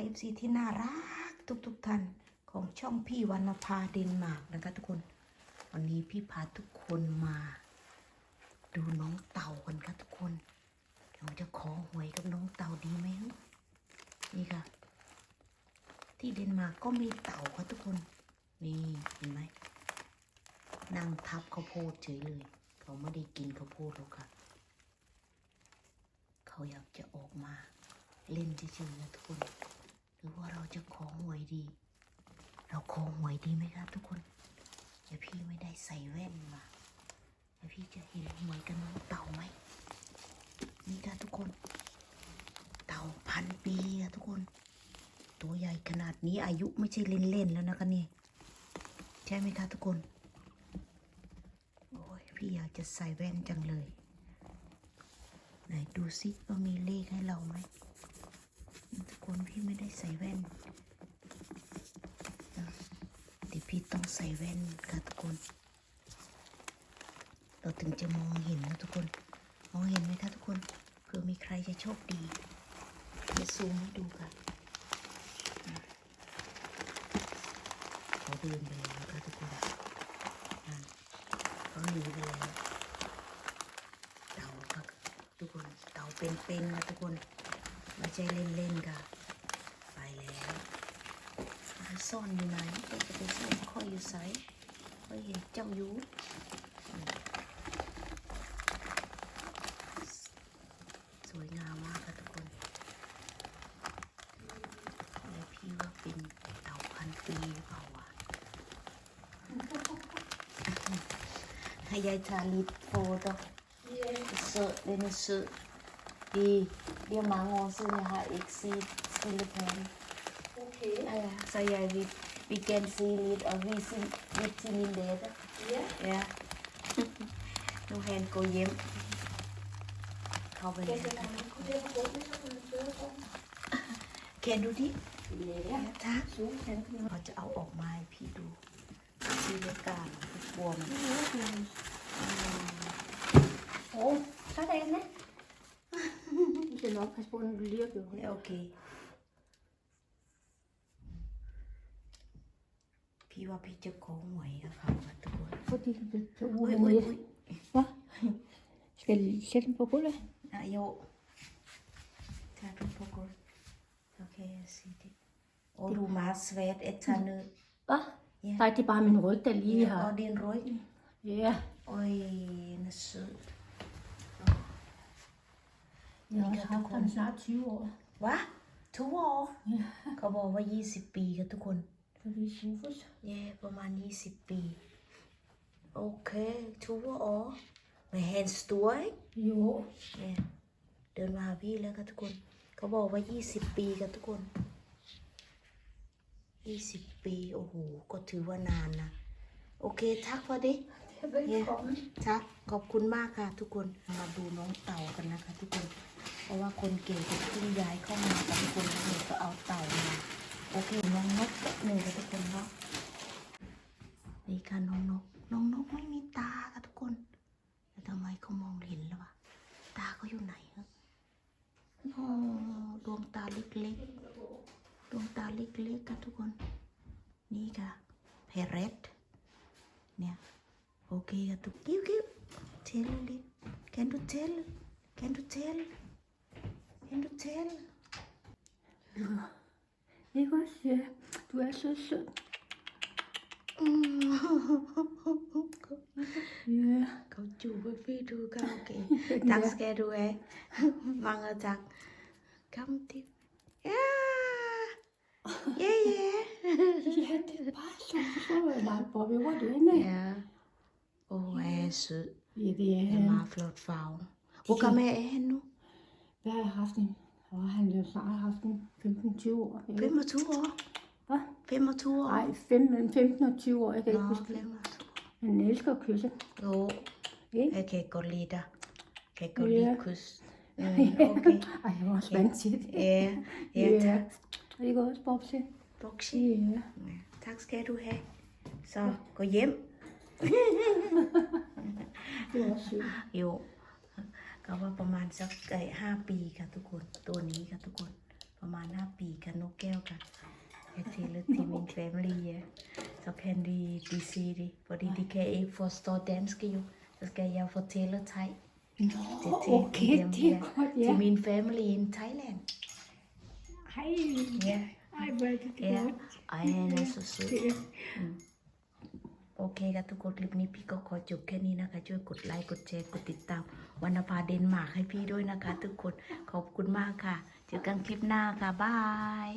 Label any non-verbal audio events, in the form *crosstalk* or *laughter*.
เอฟซีที่น่ารักทุกๆท่านของช่องพี่วรรณภาเดนมาร์กนะคะทุกคน วันนี้พี่พาทุกคนมา ดูน้องเต่ากันค่ะทุกคนเราจะขอหวยกับน้องเต่าดีไหมนี่ค่ะ ที่เดนมาร์กก็มีเต่าค่ะทุกคน นี่เห็นไหมนั่งทับข้าวโพดเฉยเลย เขาไม่ได้กินข้าวโพดหรอกค่ะ เขาอยากจะออกมาเล่นเฉยๆนะทุกคน หรือว่าเราจะขอหวยดี เราขอหวยดีไหมครับ ทุกคนเดี๋ยวพี่ไม่ได้ใส่แว่นมาเดี๋ยวพี่จะเห็นหวยกันน้องเต่าไหมนี่ค่ะทุกคน เต่าพันปีอะทุกคน ตัวใหญ่ขนาดนี้อายุไม่ใช่เล่นๆแล้วนะคะนี่ใช่ไหมคะทุกคนโอ้ยพี่อยากจะใส่แว่นจังเลย ไหนดูซิว่ามีเลขให้เราไหม คนพี่ไม่ได้ใส่แว่นอะเดี๋ยวพี่ต้องใส่แว่นค่ะทุกคน เราถึงจะมองเห็นนะทุกคน มองเห็นไหมคะทุกคนเผื่อมีใครจะโชคดีจะซูมให้ดูค่ะเขาเดินไปแล้วค่ะทุกคนเขาหนีไปแล้วเต่าค่ะทุกคนเต่าเป็นๆนะทุกคนไม่ใช่เล่นๆค่ะไปแล้วมัน ซ่อนอยู่ไหนเพิ่นไปซ่อนค่อยอยู่ไสค่อยเห็นจำอยู่สวยงามมากค่ะทุกคนแล้วพี่ว่าเป็นเต่าพันปีเปล่าวะให้ยายชาลิดโฟโต้เสิเดนเสิดีเดี๋ยวมางอซื้อนะคะอีกซีสติลเพน min datter. Ja. Ja. nu kan han gå hjem. Kommer Kan hjem. jeg lade kunne det på rummet, så kunne du føre på? Kan du det? Ja. ทัก Så kan du. เราจะเอาออกมาให้พี่ดูพี่เล็กกล้ารกลัวมัน Åh, sådan, ne? Du skal nok passe på, når du lige gør det. โอเค พี่ว่าพี่จะขอหวยกับเขาอะทุกคน Fordi du bliver så อุ้ยอุ้ย uheldig. อุ้ย Hvad? Skal jeg lige sætte den på gulvet? อะโยถ้าทุกคนโอเคสิดิโอ้ดูมาสเวตเอทานึ Hvad? Ja. Nej, det er bare min ryg, der lige อ๋อ har. ดินร้อย Ja. โอ้ยน่าสุด Jeg har også haft den snart 20 år. วะทุกวอเขาบอกว่า 20 ปีกันทุกคน Fordi Sofus. เย่ประมาณ20ปี โอเคทุกวอไม่เห็นสวย Jo. เนี่ยเดินมาหาพี่แล้วค่ะทุกคน เขาบอกว่า20ปีกันทุกคน20ปี โอ้โห ก็ถือว่านานนะ โอเค ทักพอดิ Velkommen. ทักขอบคุณมากค่ะทุกคน มาดูน้องเต่ากันนะคะทุกคน เพราะว่าคนเก่งจะขึ้นย้ายเข้ามา โอเคน้องนกหนึ่งค่ะทุกคนเนาะนี่ค่ะน้องนก น้องนกไม่มีตาค่ะทุกคนแล้วทำไมเขามองเห็นล้ววะตาเขาอยู่ไหนครับอ๋อดวงตาเล็กๆ ดวงตาเล็กๆค่ะทุกคน นี่ค่ะเพเรตเนี่ยโอเคค่ะทุกกิ้วกิ้วเทลลิ can you tell can you tell can you tell Ikke også? Ja. Du er så sød. อืม Ja. เขาจูบให้พี่ดูค่ะโอเคตักสแกดูไอ้มังอะจักคำทิพย่าเย่เย่ Ja, det er bare så så langt hvor vi var det, ikke? Ja. Åh, oh, jeg er sød. Ja, det er Det er han. meget flot farve. Hvor gammel er han nu? Hvad har jeg haft en? Og han har snart haft en 15-20 år. Jeg ved- 25 år. Hvad? 25 år. Nej, fem, mellem 15 og 20 år. Jeg kan ikke Nå, huske det. 25. Han elsker at kysse. Jo, Ikke? jeg kan godt lide dig. Jeg kan godt Ja. lide kys. Mm, okay. *laughs* Ej, jeg var også vant til det. Ja, ja, tak. Ikke også, Bobse? Boxy. Ja. Ja, tak skal du have. Så gå hjem. *laughs* Det var også ยู่ ก็ว่าประมาณสักไอ้ห้าปีค่ะทุกคน ตัวนี้ค่ะทุกคน ประมาณห้าปีค่ะนกแก้วค่ะเอทีลทีมินแฟมิลี่อะ så kan de, de sige det, fordi de kan ikke forstå dansk jo. Så skal jeg fortælle thai Nå, til, til, okay, dem, det er godt, ja. til min family in Thailand. Hej. Ja, Ej, hvor er det ja. godt. Ej, han er så sød. Det er โอเคค่ะทุกคนคลิปนี้พี่ก็ขอจบแค่นี้นะคะ ช่วยกดไลค์กดแชร์กดติดตามวรรณภาเดนมาร์กให้พี่ด้วยนะคะ ทุกคนขอบคุณมากค่ะ เจอกันคลิปหน้าค่ะบาย